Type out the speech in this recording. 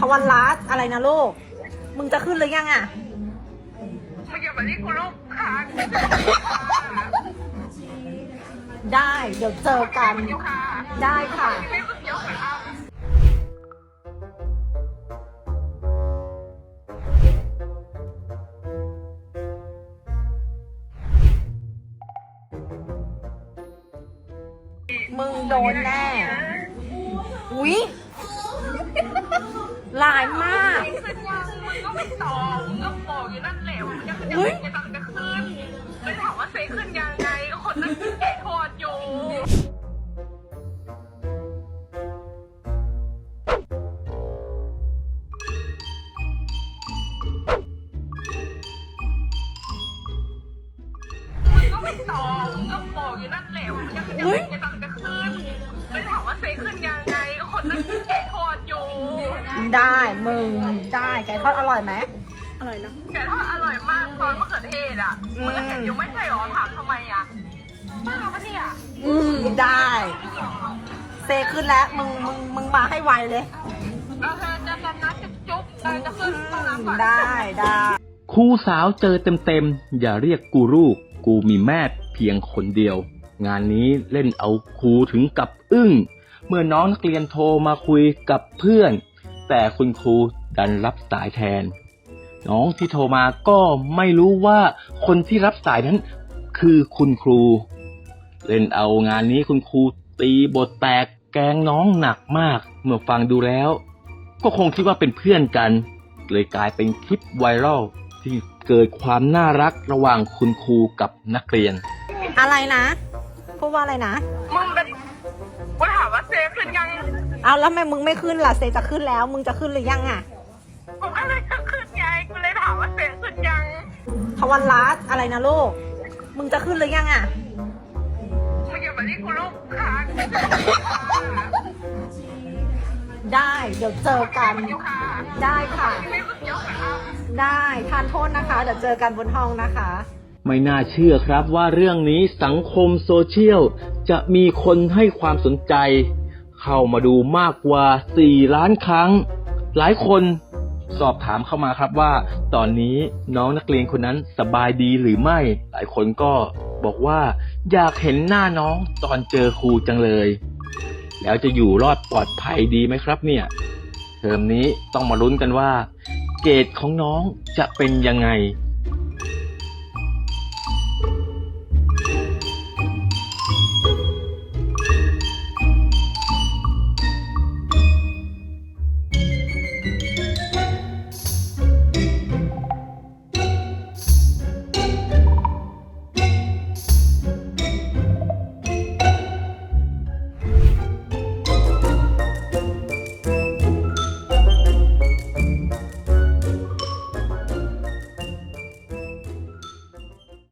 ทวันรัตน์อะไรนะลูก มึงจะขึ้นหรือยังอะมึงอย่ามาเรียกกูลูกค้าได้เดี๋ยวเจอกันเดี๋ยวค่ะได้ค่ะ ไม่ต้องเดี๋ยวค่ะมึงโดนแน่ อุ๊ย ลายมากขึ้นยังมึงก็ไม่ตอบมึงก็บอกอยู่นั่นแหละว่ามึงจะขึ้นยังไงจะตังจะขึ้นไม่ถามว่าเซขึ้นยังไงคนนั้นแกะทอดอยู่มึงก็ไม่ตอบมึงก็บอกอยู่นั่นแหละว่ามึงจะขึ้นยังไงจะตังจะขึ้นไม่ถามว่าเซขึ้นยังไงคนนั้นแกะทอดอยู่ ได้มึงได้ไก่ทอดอร่อยไหมแกทอดอร่อยมากซอสมะเขือเทศอะมึงก็เห็นอยู่ไม่ใช่หรอถามทำไมอะบ้าปะเนี่ยอืมได้เซขึ้นแล้วมึงมึงมึงมาให้ไวเลยเราเธอจะกันนะจุ๊บจุ๊บเราจะขึ้นห้องน้ำก่อนได้ได้ครูสาวเจอเต็มๆอย่าเรียกกูลูกกูมีแม่เพียงคนเดียว งานนี้เล่นเอาครูถึงกับอึ้งเมื่อน้องนักเรียนโทรมาคุยกับเพื่อน แต่คุณครูดันรับสายแทน น้องที่โทรมาก็ไม่รู้ว่าคนที่รับสายนั้นคือคุณครู เล่นเอางานนี้คุณครูตีบทแตกแกล้งน้องหนักมาก เมื่อฟังดูแล้ว ก็คงคิดว่าเป็นเพื่อนกัน เลยกลายเป็นคลิปไวรัลที่เกิดความน่ารักระหว่างคุณครูกับนักเรียน อะไรนะพูดว่าอะไรนะ มึงเป็นกูถามว่าเซฟขึ้นยัง เอาแล้วทำไมมึงไม่ขึ้นล่ะเซจะขึ้นแล้ว มึงจะขึ้นหรือยังอะกูก็เลยจะขึ้นไงกูเลยถามว่าเซฟขึ้นยังทวันรัตน์อะไรนะลูก มึงจะขึ้นหรือยังอะ มึงอย่ามาเรียกกูลูกค้าได้เดี๋ยวเจอกันเดี๋ยวค่ะได้ค่ะ ไม่ต้องเดี๋ยวค่ะ ได้ทานโทษนะคะ เดี๋ยวเจอกันบนห้องนะคะ ไม่น่าเชื่อครับว่าเรื่องนี้สังคมโซเชียลจะมีคนให้ความสนใจ เข้ามาดูมากกว่า 4 ล้านครั้ง หลายคนสอบถามเข้ามาครับว่า ตอนนี้น้องนักเรียนคนนั้นสบายดีหรือไม่ หลายคนก็บอกว่าอยากเห็นหน้าน้องตอนเจอครูจังเลย แล้วจะอยู่รอดปลอดภัยดีไหมครับ เนี่ยเทอมนี้ต้องมาลุ้นกันว่า เกรดของน้องจะเป็นยังไง